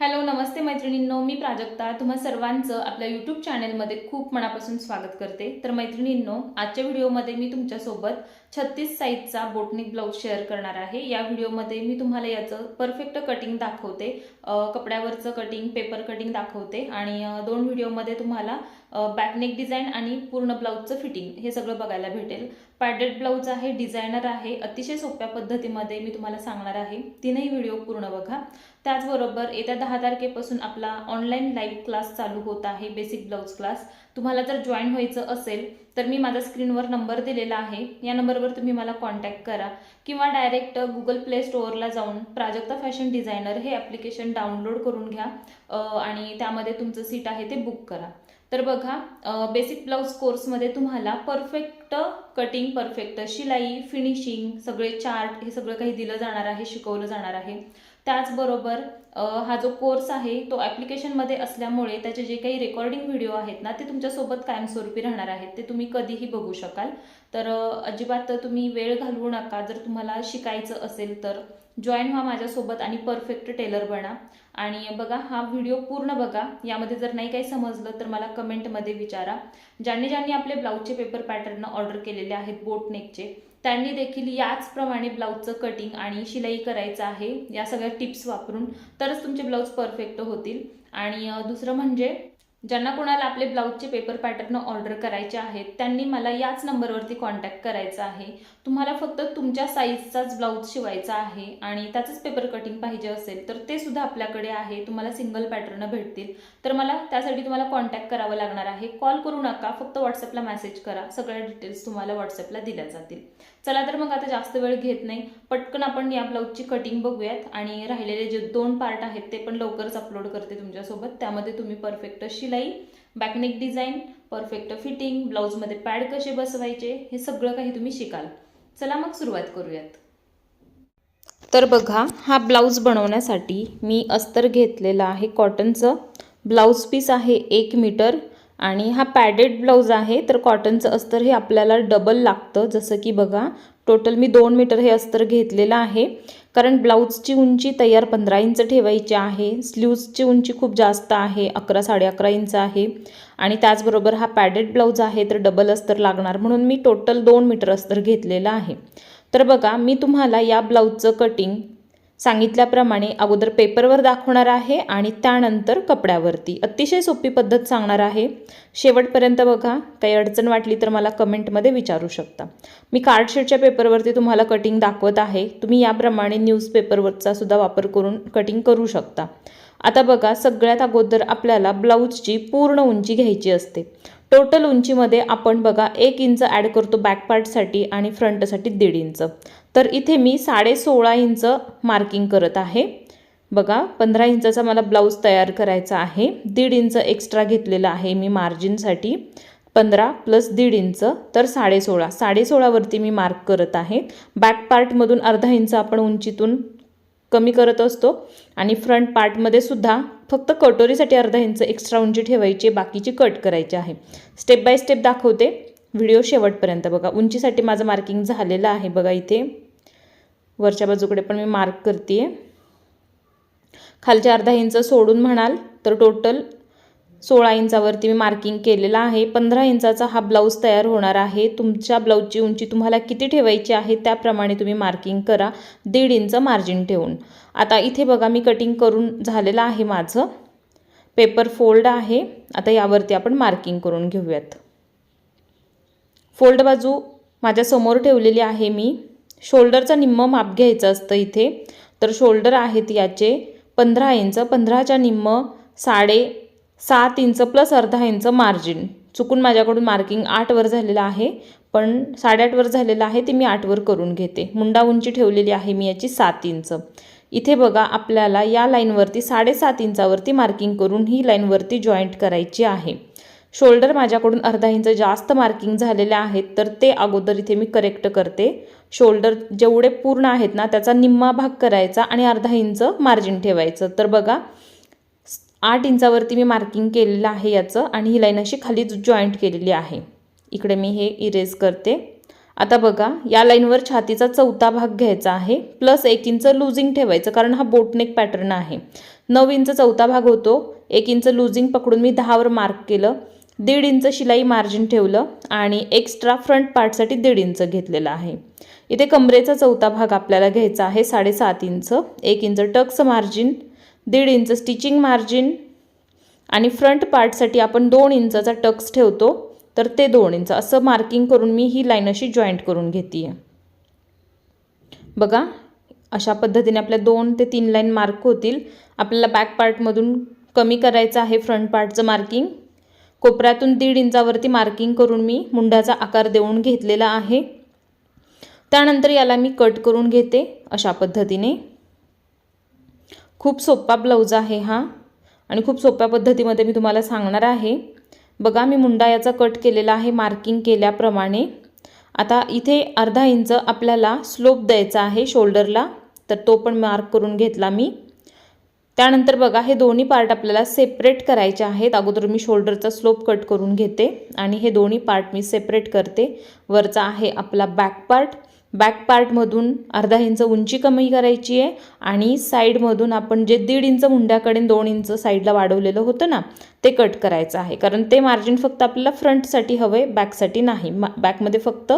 Hello नमस्ते मैत्रिणींनो मी प्राजक्ता. तुम्हा सर्वांचं आपल्या यूट्यूब चॅनेलमध्ये खूप मनापासून स्वागत करते. तर मैत्रिणींनो आजच्या व्हिडिओमध्ये मी तुमच्यासोबत छत्तीस साईजचा बोटनिक ब्लाऊज शेअर करणार आहे. या व्हिडिओमध्ये मी तुम्हाला याचं परफेक्ट कटिंग दाखवते. कपड्यावरचं कटिंग पेपर कटिंग दाखवते. आणि दोन व्हिडिओमध्ये तुम्हाला बॅकनेक डिझाईन आणि पूर्ण ब्लाऊजचं फिटिंग हे सगळं बघायला भेटेल. पॅडेड ब्लाऊज आहे डिझायनर आहे अतिशय सोप्या पद्धतीमध्ये मी तुम्हाला सांगणार आहे. तीनही व्हिडिओ पूर्ण बघा. त्याचबरोबर येत्या दहा तारखेपासून आपला ऑनलाईन लाईव्ह क्लास चालू होत आहे बेसिक ब्लाऊज क्लास तुम्हाला जर जॉईन व्हायचं असेल तर मी माझा स्क्रीनवर नंबर दिलेला आहे. या नंबरवर तुम्ही मला कॉन्टॅक्ट करा. किंवा डायरेक्ट गुगल प्ले स्टोअरला जाऊन प्राजक्ता फॅशन डिझायनर हे ॲप्लिकेशन डाउनलोड करून घ्या. आणि त्यामध्ये तुमचं सीट आहे ते बुक करा. तर बघा बेसिक ब्लाऊज कोर्समध्ये तुम्हाला परफेक्ट कटिंग परफेक्ट शिलाई फिनिशिंग सगळे चार्ट हे सगळं काही दिलं जाणार आहे शिकवलं जाणार आहे. त्याचबरोबर हा जो कोर्स आहे तो ॲप्लिकेशनमध्ये असल्यामुळे त्याचे जे काही रेकॉर्डिंग व्हिडिओ आहेत ना ते तुमच्यासोबत कायमस्वरूपी राहणार आहेत. ते तुम्ही कधीही बघू शकाल. तर अजिबात तुम्ही वेळ घालवू नका. जर तुम्हाला शिकायचं असेल तर जॉईन व्हा माझ्यासोबत आणि परफेक्ट टेलर बना. आणि बघा हा व्हिडिओ पूर्ण बघा. यामध्ये जर नाही काही समजलं तर मला कमेंटमध्ये विचारा. ज्यांनी ज्यांनी आपले ब्लाऊजचे पेपर पॅटर्न ऑर्डर केलेले आहेत बोटनेकचे त्यांनी देखील याचप्रमाणे ब्लाऊजचं कटिंग आणि शिलाई करायचं आहे. या सगळ्या टिप्स वापरून तरच तुमचे ब्लाऊज परफेक्ट होतील. आणि दुसरं म्हणजे ज्यांना कोणाला आपले ब्लाऊजचे पेपर पॅटर्न ऑर्डर करायचे आहेत त्यांनी मला याच नंबरवरती कॉन्टॅक्ट करायचा आहे. तुम्हाला फक्त तुमच्या साईजचाच ब्लाऊज शिवायचा आहे आणि त्याचंच पेपर कटिंग पाहिजे असेल तर ते सुद्धा आपल्याकडे आहे. तुम्हाला सिंगल पॅटर्न भेटतील. तर मला त्यासाठी तुम्हाला कॉन्टॅक्ट करावं लागणार आहे. कॉल करू नका फक्त व्हॉट्सअपला मेसेज करा. सगळ्या डिटेल्स तुम्हाला व्हॉट्सअपला दिल्या जातील. चला तर मग आता जास्त वेळ घेत नाही. पटकन आपण या ब्लाऊजची कटिंग बघूयात. आणि राहिलेले जे दोन पार्ट आहेत ते पण लवकरच अपलोड करते तुमच्यासोबत. त्यामध्ये तुम्ही परफेक्ट शिलाई back neck design perfect fitting ब्लाऊजमध्ये pad कसे बसवायचे हे सगळं काही तुम्ही शिकाल. चला मग सुरुवात करूयात. तर बघा हा ब्लाऊज बनवण्यासाठी मी अस्तर घेतलेला आहे कॉटनचं ब्लाऊज पीस आहे एक मीटर. आणि हा पॅडेड ब्लाऊज आहे तर कॉटनचं अस्तर हे आपल्याला डबल लागतं. जसं की बघा टोटल मी दोन मीटर हे अस्तर घेतलेलं आहे. कारण ब्लाऊजची उंची तयार पंधरा इंच ठेवायची आहे. स्लीव्जची उंची खूप जास्त आहे अकरा साडे अकरा इंच आहे. आणि त्याचबरोबर हा पॅडेड ब्लाऊज आहे तर डबल अस्तर लागणार. म्हणून मी टोटल दोन मीटर अस्तर घेतलेलं आहे. तर बघा मी तुम्हाला या ब्लाऊजचं कटिंग सांगितल्याप्रमाणे अगोदर पेपरवर दाखवणार आहे आणि त्यानंतर कपड्यावरती. अतिशय सोपी पद्धत सांगणार आहे. शेवटपर्यंत बघा. काही अडचण वाटली तर मला कमेंटमध्ये विचारू शकता. मी कार्डशीटच्या पेपरवरती तुम्हाला कटिंग दाखवत आहे. तुम्ही याप्रमाणे न्यूजपेपरवरचा सुद्धा वापर करून कटिंग करू शकता. आता बघा सगळ्यात अगोदर आपल्याला ब्लाऊजची पूर्ण उंची घ्यायची असते. टोटल उंचीमध्ये आपण बघा एक इंच ॲड करतो बॅक पार्टसाठी आणि फ्रंटसाठी दीड इंच. तर इथे मी साडे सोळा इंच मार्किंग करत आहे. बघा पंधरा इंचाचा मला ब्लाऊज तयार करायचा आहे. दीड इंच एक्स्ट्रा घेतलेला आहे मी मार्जिनसाठी पंधरा प्लस दीड इंच तर साडे सोळा साडे सोळावरती मी मार्क करत आहे. बॅक पार्टमधून अर्धा इंच आपण उंचीतून कमी करत असतो. आणि फ्रंट पार्टमध्ये सुद्धा फक्त कटोरीसाठी अर्धा इंच एक्स्ट्रा उंची ठेवायची बाकीची कट करायची आहे. स्टेप बाय स्टेप दाखवते. व्हिडिओ शेवटपर्यंत बघा. उंचीसाठी माझं मार्किंग झालेलं आहे बघा इथे. वरच्या बाजूकडे पण मी मार्क करते खालच्या अर्धा इंच सोडून म्हणाल तर टोटल सोळा इंचावरती मी मार्किंग केलेलं आहे. पंधरा इंचाचा हा ब्लाऊज तयार होणार आहे. तुमच्या ब्लाऊजची उंची तुम्हाला किती ठेवायची आहे त्याप्रमाणे तुम्ही मार्किंग करा. दीड इंच मार्जिन ठेवून. आता इथे बघा मी कटिंग करून झालेलं आहे माझं. पेपर फोल्ड आहे. आता यावरती आपण मार्किंग करून घेऊयात. फोल्ड बाजू माझ्यासमोर ठेवलेली आहे मी. शोल्डरचा निम्म माप घ्यायचं असतं इथे. तर शोल्डर आहेत याचे पंधरा इंच पंधराच्या निम्म साडे सात इंच प्लस अर्धा इंच मार्जिन. चुकून माझ्याकडून मार्किंग आठवर झालेलं आहे पण साडेआठवर झालेलं आहे ते मी आठवर करून घेते. मुंडा उंची ठेवलेली आहे मी याची सात इंच. इथे बघा आपल्याला या लाईनवरती साडेसात इंचावरती मार्किंग करून ही लाईनवरती जॉईंट करायची आहे. शोल्डर माझ्याकडून अर्धा इंच जास्त मार्किंग झालेले आहेत तर ते अगोदर इथे मी करेक्ट करते. शोल्डर जेवढे पूर्ण आहेत ना त्याचा निम्मा भाग करायचा आणि अर्धा इंच मार्जिन ठेवायचं. तर बघा आठ इंचावरती मी मार्किंग केलेलं आहे याचं आणि ही लाईन अशी खाली जॉईंट केलेली आहे. इकडे मी हे इरेज करते. आता बघा या लाईनवर छातीचा चौथा भाग घ्यायचा आहे प्लस एक इंच लुझिंग ठेवायचं कारण हा बोटनेक पॅटर्न आहे. नऊ इंच चौथा भाग होतो एक इंच लुझिंग पकडून मी दहावर मार्क केलं दीड इंच शिलाई मार्जिन ठेवलं आणि एक्स्ट्रा फ्रंट पार्टसाठी दीड इंच घेतलेलं आहे. इथे कमरेचा चौथा भाग आपल्याला घ्यायचा आहे साडेसात इंच एक इंच टक्स मार्जिन दीड इंच स्टिचिंग मार्जिन आणि फ्रंट पार्टसाठी आपण दोन इंचाचा टक्स ठेवतो तर ते दोन इंच. असं मार्किंग करून मी ही लाईन अशी जॉईंट करून घेते आहे बघा अशा पद्धतीने आपल्या दोन ते तीन लाईन मार्क होतील. आपल्याला बॅक पार्टमधून कमी करायचं आहे फ्रंट पार्टचं मार्किंग. कोपऱ्यातून दीड इंचावरती मार्किंग करून मी मुंडाचा आकार देऊन घेतलेला आहे. त्यानंतर याला मी कट करून घेते अशा पद्धतीने. खूप सोपा ब्लाऊज आहे हा. आणि खूप सोप्या पद्धतीमध्ये मी तुम्हाला सांगणार आहे. बघा मी मुंडा याचा कट केलेला आहे मार्किंग केल्याप्रमाणे. आता इथे अर्धा इंच आपल्याला स्लोप द्यायचा आहे शोल्डरला तर तो पण मार्क करून घेतला मी. त्यानंतर बघा हे दोन्ही पार्ट आपल्याला सेपरेट करायचे आहेत. अगोदर मी शोल्डरचा स्लोप कट करून घेते आणि हे दोन्ही पार्ट मी सेपरेट करते. वरचा आहे आपला बॅक पार्ट बॅक पार्टमधून अर्धा इंच उंची कमी करायची आहे आणि साईडमधून आपण जे दीड इंच मुंड्याकडे दोन इंच साईडला वाढवलेलं होतं ना ते कट करायचं आहे. कारण ते मार्जिन फक्त आपल्याला फ्रंटसाठी हवं आहे बॅकसाठी नाही. मा बॅकमध्ये फक्त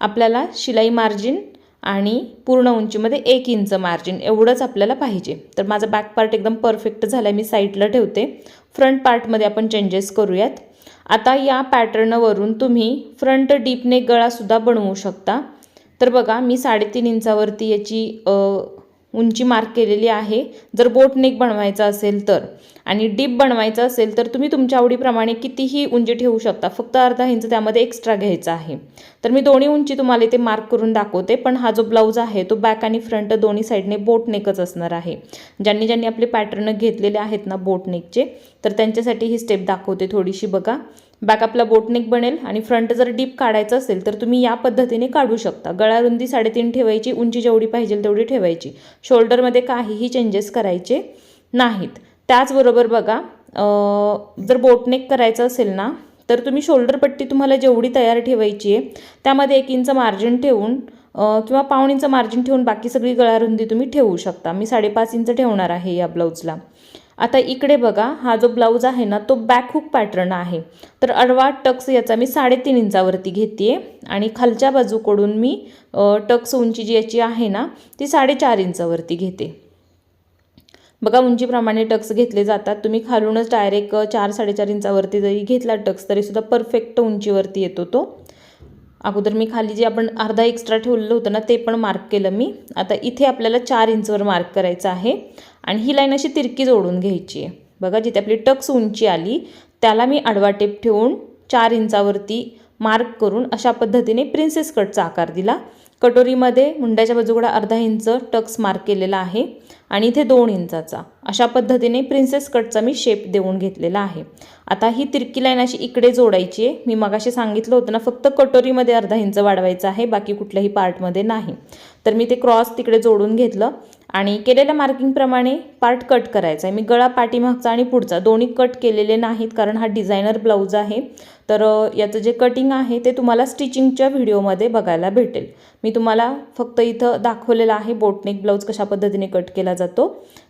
आपल्याला शिलाई मार्जिन आणि पूर्ण उंचीमध्ये एक इंच मार्जिन एवढंच आपल्याला पाहिजे. तर माझा बॅक पार्ट एकदम परफेक्ट झाला आहे मी साईडला ठेवते. फ्रंट पार्टमध्ये आपण चेंजेस करूयात. आता या पॅटर्नवरून तुम्ही फ्रंट डीपने गळासुद्धा बनवू शकता. तर बघा मी साडेतीन इंचावरती याची उंची मार्क केलेली आहे. जर बोट नेक बनवायचा असेल तर आणि डीप बनवायचं असेल तर तुम्ही तुमच्या आवडीप्रमाणे कितीही उंची ठेवू शकता. फक्त अर्धा इंच त्यामध्ये एक्स्ट्रा घ्यायचा आहे. तर मी दोन्ही उंची तुम्हाला इथे मार्क करून दाखवते. पण हा जो ब्लाऊज आहे तो बॅक आणि फ्रंट दोन्ही साईडने बोट नेकच असणार आहे. ज्यांनी ज्यांनी आपले पॅटर्न घेतलेले आहेत ना बोट नेकचे तर त्यांच्यासाठी ही स्टेप दाखवते थोडीशी बघा. बॅक आपला बोटनेक बनेल आणि फ्रंट जर डीप काढायचं असेल तर तुम्ही या पद्धतीने काढू शकता. गळारुंदी साडेतीन ठेवायची उंची जेवढी पाहिजे तेवढी ठेवायची. शोल्डरमध्ये काहीही चेंजेस करायचे नाहीत. त्याचबरोबर बघा जर बोटनेक करायचं असेल ना तर तुम्ही शोल्डर पट्टी तुम्हाला जेवढी तयार ठेवायची आहे त्यामध्ये एक इंच मार्जिन ठेवून किंवा पाऊण इंच मार्जिन ठेवून बाकी सगळी गळारुंदी तुम्ही ठेवू शकता. मी साडेपाच इंच ठेवणार आहे या ब्लाऊजला आता इकडे बघा हा जो ब्लाऊज आहे ना तो बॅकहूक पॅटर्न आहे. तर अडवा टक्स याचा मी साडेतीन इंचावरती घेते आणि खालच्या बाजूकडून मी टक्स उंची जी याची आहे ना ती साडेचार इंचावरती घेते. बघा उंचीप्रमाणे टक्स घेतले जातात. तुम्ही खालूनच डायरेक्ट चार साडेचार इंचावरती जरी घेतला टक्स तरीसुद्धा परफेक्ट उंचीवरती येतो तो. अगोदर मी खाली जे आपण अर्धा एक्स्ट्रा ठेवलेलं होतं ना ते पण मार्क केलं मी. आता इथे आपल्याला चार इंचवर मार्क करायचं आहे. आणि ही लाईन अशी तिरकी जोडून घ्यायची आहे. बघा जिथे आपली टक्स उंची आली त्याला मी आडवा टेप ठेवून चार इंचावरती मार्क करून अशा पद्धतीने प्रिन्सेस कटचा आकार दिला. कटोरीमध्ये मुंड्याच्या बाजूकडे अर्धा इंच टक्स मार्क केलेला आहे आणि इथे दोन इंचाचा. अशा पद्धतीने प्रिन्सेस कटचा मी शेप देऊन घेतलेला आहे. आता ही तिरकी लाईन अशी इकडे जोडायची आहे. मी मगाशी सांगितलं होतं ना फक्त कटोरीमध्ये अर्धा इंच वाढवायचं आहे बाकी कुठल्याही पार्टमध्ये नाही. तर मी ते क्रॉस तिकडे जोडून घेतलं. आणि केलेल्या मार्किंगप्रमाणे पार्ट कट करायचा आहे. मी गळा पाठीमागचा आणि पुढचा दोन्ही कट केलेले नाहीत कारण हा डिझायनर ब्लाऊज आहे. तर याचं जे कटिंग आहे ते तुम्हाला स्टिचिंगच्या व्हिडिओमध्ये बघायला भेटेल. मी तुम्हाला फक्त इथं दाखवलेलं आहे बोटनेक ब्लाऊज कशा पद्धतीने कट केला जातो.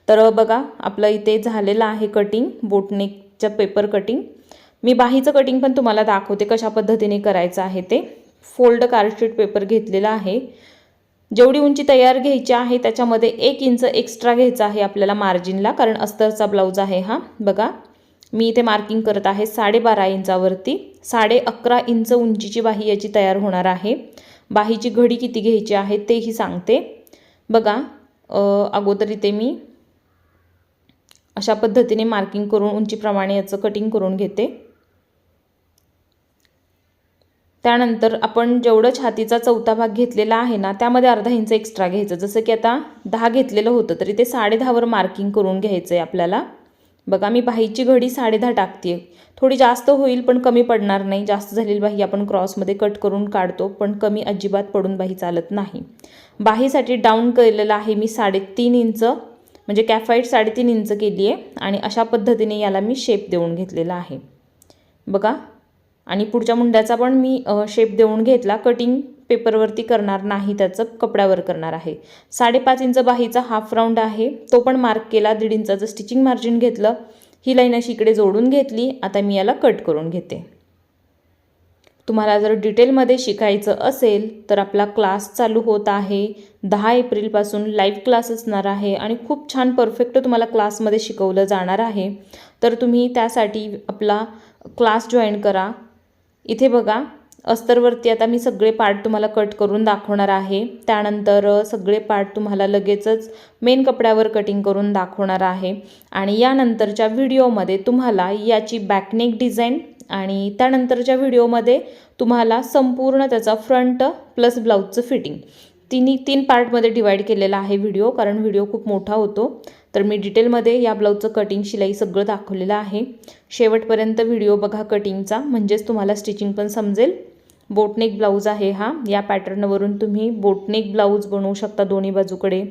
तर बघा आपलं इथे झालेलं आहे कटिंग बोटनेकच्या पेपर कटिंग मी बाहीचं कटिंग पण तुम्हाला दाखवते कशा पद्धतीने करायचं आहे ते. फोल्ड कार्डशीट पेपर घेतलेला आहे. जेवढी उंची तयार घ्यायची आहे त्याच्यामध्ये एक इंच एक्स्ट्रा घ्यायचा आहे आपल्याला मार्जिनला कारण अस्तरचा ब्लाऊज आहे हा. बघा मी इथे मार्किंग करत आहे साडेबारा इंचावरती. साडे अकरा इंच उंचीची बाही याची तयार होणार आहे. बाहीची घडी किती घ्यायची आहे तेही सांगते. बघा अगोदर इथे मी अशा पद्धतीने मार्किंग करून उंचीप्रमाणे याचं कटिंग करून घेते. त्यानंतर आपण जेवढं छातीचा चौथा भाग घेतलेला आहे ना त्यामध्ये अर्धा इंच एक्स्ट्रा घ्यायचं. जसं की आता दहा घेतलेलं होतं तरी ते साडे दहावर मार्किंग करून घ्यायचं आहे आपल्याला. बघा मी बाहीची घडी साडे दहा टाकते थोडी जास्त होईल पण कमी पडणार नाही. जास्त झालेली बाही आपण क्रॉसमध्ये कट करून काढतो पण कमी अजिबात पडून बाही चालत नाही. बाहीसाठी डाऊन केलेलं आहे मी साडेतीन इंच म्हणजे कॅफाईट साडेतीन इंच केली आहे आणि अशा पद्धतीने याला मी शेप देऊन घेतलेला आहे. बघा आणि पुढच्या मुंड्याचा पण मी शेप देऊन घेतला. कटिंग पेपरवरती करणार नाही त्याचं कपड्यावर करणार आहे. साडेपाच इंच बाहीचा हाफ राऊंड आहे. तो पण मार्क केला दीड इंचाचं स्टिचिंग मार्जिन घेतलं. ही लाईन अशी इकडे जोडून घेतली. आता मी याला कट करून घेते. तुम्हाला जर डिटेलमध्ये शिकायचं असेल तर आपला क्लास चालू होत आहे. दहा एप्रिलपासून लाईव्ह क्लास असणार आहे आणि खूप छान परफेक्ट तुम्हाला क्लासमध्ये शिकवलं जाणार आहे. तर तुम्ही त्यासाठी आपला क्लास जॉईन करा. इथे बघा अस्तरवरती आता मी सगळे पार्ट तुम्हाला कट करून दाखवणार आहे. त्यानंतर सगळे पार्ट तुम्हाला लगेचच मेन कपड्यावर कटिंग करून दाखवणार आहे. आणि यानंतरच्या व्हिडिओमध्ये तुम्हाला याची बॅकनेक डिझाईन आणि त्यानंतरच्या व्हिडिओमध्ये तुम्हाला संपूर्ण त्याचा फ्रंट प्लस ब्लाऊजचं फिटिंग तिन्ही तीन पार्टमध्ये डिवाईड केलेला आहे व्हिडिओ कारण व्हिडिओ खूप मोठा होतो. तर मी डिटेलमध्ये या ब्लाऊजचं कटिंग शिलाई सगळं दाखवलेलं आहे. शेवटपर्यंत व्हिडिओ बघा कटिंगचा म्हणजेच तुम्हाला स्टिचिंग पण समजेल. बोटनेक ब्लाऊज आहे हा. या पॅटर्नवरून तुम्ही बोटनेक ब्लाऊज बनवू शकता दोन्ही बाजूकडे.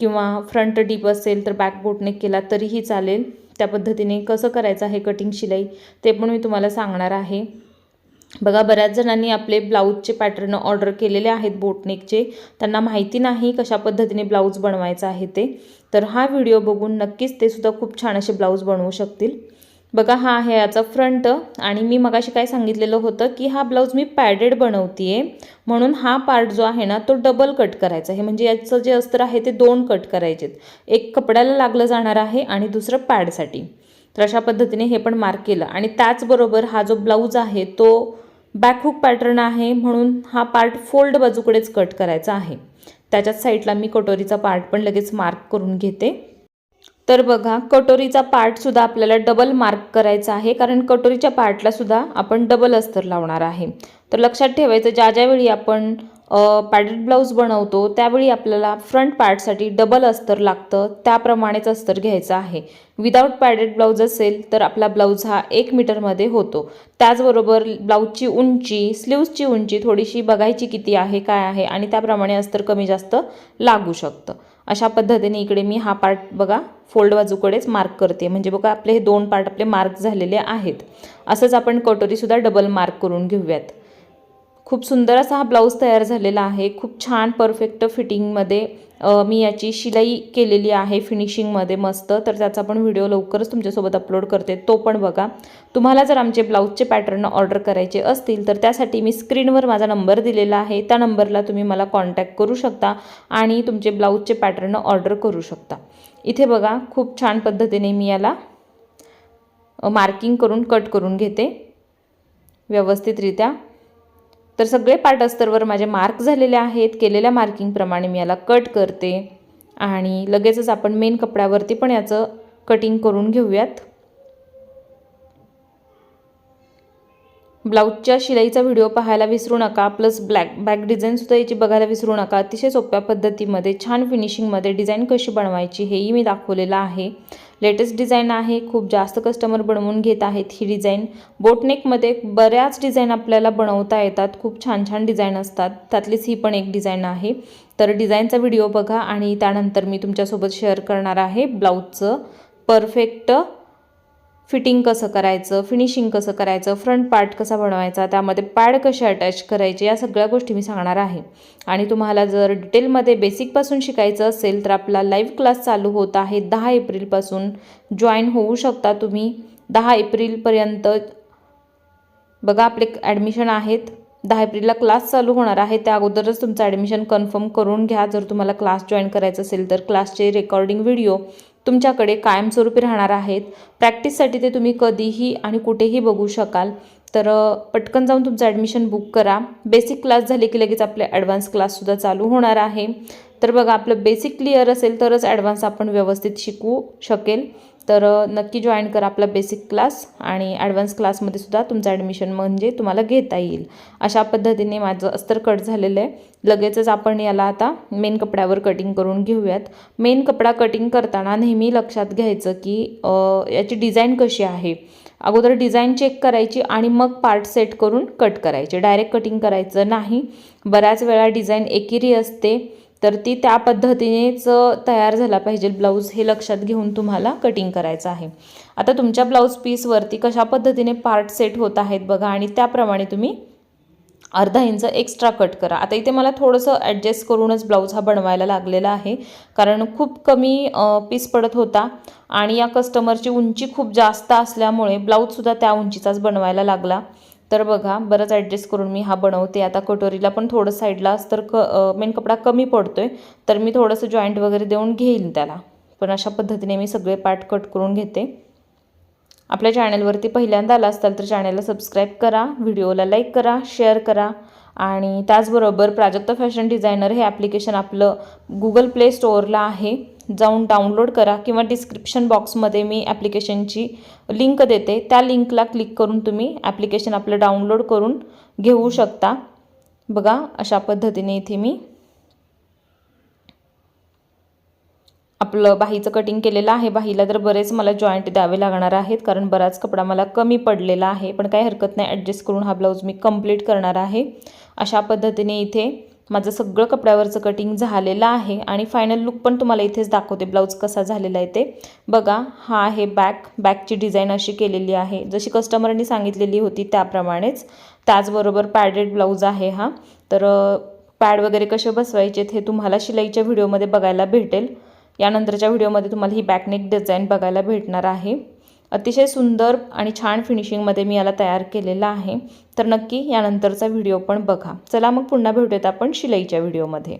किंवा फ्रंट डीप असेल तर बॅक बोटनेक केला तरीही चालेल. त्या पद्धतीने कसं करायचं आहे कटिंग शिलाई ते पण मी तुम्हाला सांगणार आहे. बघा बऱ्याच जणांनी आपले ब्लाऊजचे पॅटर्न ऑर्डर केलेले आहेत बोटनेकचे त्यांना माहिती नाही कशा पद्धतीने ब्लाऊज बनवायचा आहे ते. तर हा व्हिडिओ बघून नक्कीच ते सुद्धा खूप छान असे ब्लाऊज बनवू शकतील. बघा हा आहे याचा फ्रंट आणि मी मगाशी काय सांगितलेलं होतं की हा ब्लाऊज मी पॅडेड बनवते आहे म्हणून हा पार्ट जो आहे ना तो डबल कट करायचा आहे. म्हणजे याचं जे अस्तर आहे ते दोन कट करायचेत. एक कपड्याला लागलं जाणार आहे आणि दुसरं पॅडसाठी तर अशा पद्धतीने हे पण मार्क केलं. आणि त्याचबरोबर हा जो ब्लाऊज आहे तो बॅकहुक पॅटर्न आहे म्हणून हा पार्ट फोल्ड बाजूकडेच कट करायचा आहे. त्याच्याच साईडला मी कटोरीचा पार्ट पण लगेच मार्क करून घेते. तर बघा कटोरीचा पार्टसुद्धा आपल्याला डबल मार्क करायचा आहे कारण कटोरीच्या पार्टलासुद्धा आपण डबल अस्तर लावणार आहे. तर लक्षात ठेवायचं ज्या ज्यावेळी आपण पॅडेड ब्लाऊज बनवतो त्यावेळी आपल्याला फ्रंट पार्टसाठी डबल अस्तर लागतं त्याप्रमाणेच अस्तर घ्यायचं आहे. विदाऊट पॅडेड ब्लाऊज असेल तर आपला ब्लाऊज हा एक मीटरमध्ये होतो. त्याचबरोबर ब्लाऊजची उंची स्लीव्सची उंची थोडीशी बघायची किती आहे काय आहे आणि त्याप्रमाणे अस्तर कमी जास्त लागू शकतं. अशा पद्धतीने इकडे मी हा पार्ट बघा फोल्ड बाजूकडेच मार्क करते. म्हणजे बघा आपले हे दोन पार्ट आपले मार्क झालेले आहेत. असंच आपण कटोरीसुद्धा डबल मार्क करून घेऊयात. खूप सुंदर असा हा ब्लाऊज तयार झालेला आहे. खूप छान परफेक्ट फिटिंगमध्ये मी याची शिलाई केलेली आहे फिनिशिंगमध्ये मस्त. तर त्याचा पण व्हिडिओ लवकरच तुमच्यासोबत अपलोड करते. तो पण बघा. तुम्हाला जर आमचे ब्लाऊजचे पॅटर्न ऑर्डर करायचे असतील तर त्यासाठी मी स्क्रीनवर माझा नंबर दिलेला आहे. त्या नंबरला तुम्ही मला कॉन्टॅक्ट करू शकता आणि तुमचे ब्लाऊजचे पॅटर्न ऑर्डर करू शकता. इथे बघा खूप छान पद्धतीने मी याला मार्किंग करून कट करून घेते. व्यवस्थितरित्या. तर सगळे पार्ट अस्तरवर माझे मार्क झालेले आहेत. केलेल्या मार्किंगप्रमाणे मी याला कट करते. आणि लगेचच आपण मेन कपड्यावरती पण याचं कटिंग करून घेऊयात. ब्लाऊजच्या शिलाईचा व्हिडिओ पाहायला विसरू नका. प्लस ब्लॅक बॅक डिझाईनसुद्धा याची बघायला विसरू नका. अतिशय सोप्या पद्धतीमध्ये छान फिनिशिंगमध्ये डिझाईन कशी बनवायची हेही मी दाखवलेलं आहे. लेटेस्ट डिझाईन आहे खूप जास्त कस्टमर बनवून घेत आहेत ही डिझाईन. बोटनेकमध्ये बऱ्याच डिझाईन आपल्याला बनवता येतात खूप छान छान डिझाईन असतात. त्यातलीच ही पण एक डिझाईन आहे. तर डिझाईनचा व्हिडिओ बघा आणि त्यानंतर मी तुमच्यासोबत शेअर करणार आहे ब्लाऊजचं परफेक्ट फिटिंग कसं करायचं फिनिशिंग कसं करायचं फ्रंट पार्ट कसा बनवायचा त्यामध्ये पॅड कसे अटॅच करायचे या सगळ्या गोष्टी मी सांगणार आहे. आणि तुम्हाला जर डिटेलमध्ये बेसिकपासून शिकायचं असेल तर आपला लाईव्ह क्लास चालू होत आहे दहा एप्रिलपासून. जॉईन होऊ शकता तुम्ही. दहा एप्रिलपर्यंत बघा आपले ॲडमिशन आहेत. दहा एप्रिलला क्लास चालू होणार आहे. त्या अगोदरच तुमचं ॲडमिशन कन्फर्म करून घ्या. जर तुम्हाला क्लास जॉईन करायचं असेल तर क्लासचे रेकॉर्डिंग व्हिडिओ तुमच्याकडे कायमस्वरूपी राहणार आहेत. प्रॅक्टिससाठी ते तुम्ही कधीही आणि कुठेही बघू शकाल. तर पटकन जाऊन तुमचं ॲडमिशन बुक करा. बेसिक क्लास झाले की लगेच आपले ॲडव्हान्स क्लाससुद्धा चालू होणार आहे. तर बघा आपलं बेसिक क्लिअर असेल तरच ॲडव्हान्स आपण व्यवस्थित शिकू शकेल. तर नक्की जॉईन करा आपला बेसिक क्लास आणि ॲडव्हान्स क्लासमध्ये सुद्धा तुमचं ॲडमिशन म्हणजे तुम्हाला घेता येईल. अशा पद्धतीने माझं अस्तर कट झालेलं आहे. लगेचच आपण याला आता मेन कपड्यावर कटिंग करून घेऊयात. मेन कपडा कटिंग करताना नेहमी लक्षात घ्यायचं की याची डिझाईन कशी आहे? अगोदर डिझाईन चेक करायची आणि मग पार्ट सेट करून कट करायचे. डायरेक्ट कटिंग करायचं नाही. बऱ्याच वेळा डिझाईन एकेरी असते. तर ती त्या पद्धतीनेच तयार झाला पाहिजे ब्लाऊज हे लक्षात घेऊन तुम्हाला कटिंग करायचं आहे. आता तुमच्या ब्लाऊज पीसवरती कशा पद्धतीने पार्ट सेट होत आहेत बघा आणि त्याप्रमाणे तुम्ही अर्धा इंच एक्स्ट्रा कट करा. आता इथे मला थोडंसं ॲडजस्ट करूनच ब्लाऊज हा बनवायला लागलेला आहे. कारण खूप कमी पीस पडत होता आणि या कस्टमरची उंची खूप जास्त असल्यामुळे ब्लाऊजसुद्धा त्या उंचीचाच बनवायला लागला. तर बघा बरंच ॲडजस्ट करून मी हा बनवते. आता कटोरीला पण थोडं साईडला तर क मेन कपडा कमी पडतो आहे तर मी थोडंसं जॉईंट वगैरे देऊन घेईन त्याला. पण अशा पद्धतीने मी सगळे पार्ट कट करून घेते. आपल्या चॅनलवरती पहिल्यांदा आला असाल तर चॅनलला सबस्क्राईब करा. व्हिडिओला लाईक करा शेअर करा. आणि त्याचबरोबर प्राजक्ता फॅशन डिझायनर हे ॲप्लिकेशन आपलं गुगल प्ले स्टोअरला आहे. जाऊन डाउनलोड करा किंवा डिस्क्रिप्शन बॉक्समध्ये मी ॲप्लिकेशनची लिंक देते. त्या लिंकला क्लिक करून तुम्ही ॲप्लिकेशन आपलं डाउनलोड करून घेऊ शकता. बघा अशा पद्धतीने इथे मी आपलं बाहीचं कटिंग केलेलं आहे. बाहीला तर बरेच मला जॉईंट द्यावे लागणार आहेत कारण बराच कपडा मला कमी पडलेला आहे. पण काही हरकत नाही ॲडजस्ट करून हा ब्लाऊज मी कंप्लीट करणार आहे. अशा पद्धतीने इथे माझं सगळं कपड्यावरचं कटिंग झालेलं आहे आणि फायनल लुक पण तुम्हाला इथेच दाखवते. ब्लाऊज कसा झालेला आहे ते. बघा हा आहे बॅक बॅकची डिझाईन अशी केलेली आहे. जशी कस्टमरनी सांगितलेली होती त्याप्रमाणेच. त्याचबरोबर पॅडेड ब्लाऊज आहे हा. तर पॅड वगैरे कसे बसवायचेत हे तुम्हाला शिलाईच्या व्हिडिओमध्ये बघायला भेटेल. यानंतरच्या व्हिडिओमध्ये तुम्हाला ही बॅकनेक डिझाईन बघायला भेटणार आहे. अतिशय सुंदर आणि छान फिनिशिंगमध्ये मी याला तयार केलेला आहे. तर नक्की यानंतरचा व्हिडिओ पण बघा. चला मग पुन्हा भेटूयात आपण शिलाईच्या व्हिडिओमध्ये.